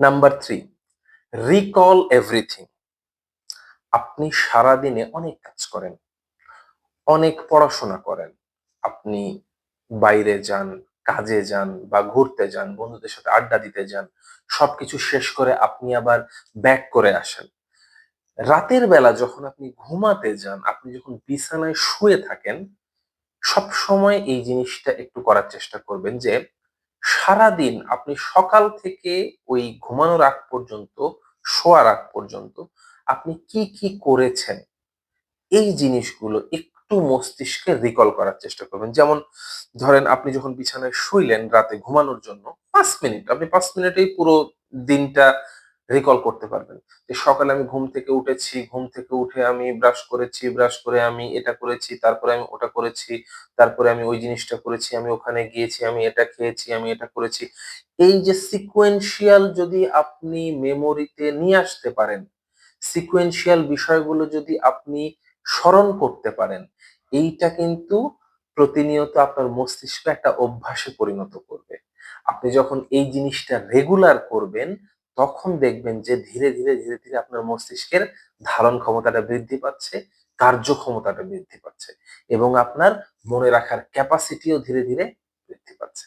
Number three recall everything আপনি সারাদিনে অনেক কাজ করেন, অনেক পড়াশোনা করেন। আপনি বাইরে যান, কাজে যান বা ঘুরতে যান, বন্ধুদের সাথে আড্ডা দিতে যান, সবকিছু শেষ করে আপনি আবার ব্যাক করে আসেন। রাতের বেলা যখন আপনি ঘুমাতে যান, আপনি যখন বিছানায় শুয়ে থাকেন সব সময় এই জিনিসটা একটু করার চেষ্টা করবেন যে সারাদিন আপনি সকাল থেকে ওই ঘুমানোর আগ পর্যন্ত, শোয়ার আগ পর্যন্ত আপনি কি কি করেছেন? এই জিনিসগুলো একটু মস্তিষ্কে রিকল করার চেষ্টা করবেন। যেমন ধরেন আপনি যখন বিছানায় শুইলেন রাতে ঘুমানোর জন্য, পাঁচ মিনিট, আপনি পাঁচ মিনিটেই পুরো দিনটা রিকল করতে পারবেন। যে সকালে আমি ঘুম থেকে উঠেছি, ঘুম থেকে উঠে আমি ব্রাশ করেছি ব্রাশ করে আমি এটা করেছি, তারপরে আমি ওটা করেছি, তারপরে আমি ওই জিনিসটা করেছি, আমি ওখানে গিয়েছি, আমি এটা খেয়েছি, আমি এটা করেছি। এই যে সিকোয়েন্সিয়াল যদি আপনি মেমোরিতে নিয়ে আসতে পারেন সিকোয়েন্সিয়াল বিষয়গুলো যদি আপনি স্মরণ করতে পারেন, এইটা কিন্তু প্রতিনিয়ত আপনার মস্তিষ্ক একটা অভ্যাসে পরিণত করবে। আপনি যখন এই জিনিসটা রেগুলার করবেন তখন দেখবেন যে ধীরে ধীরে ধীরে ধীরে আপনার মস্তিষ্কের ধারণ ক্ষমতাটা বৃদ্ধি পাচ্ছে, কার্যক্ষমতাটা বৃদ্ধি পাচ্ছে এবং আপনার মনে রাখার ক্যাপাসিটিও ধীরে ধীরে বৃদ্ধি পাচ্ছে।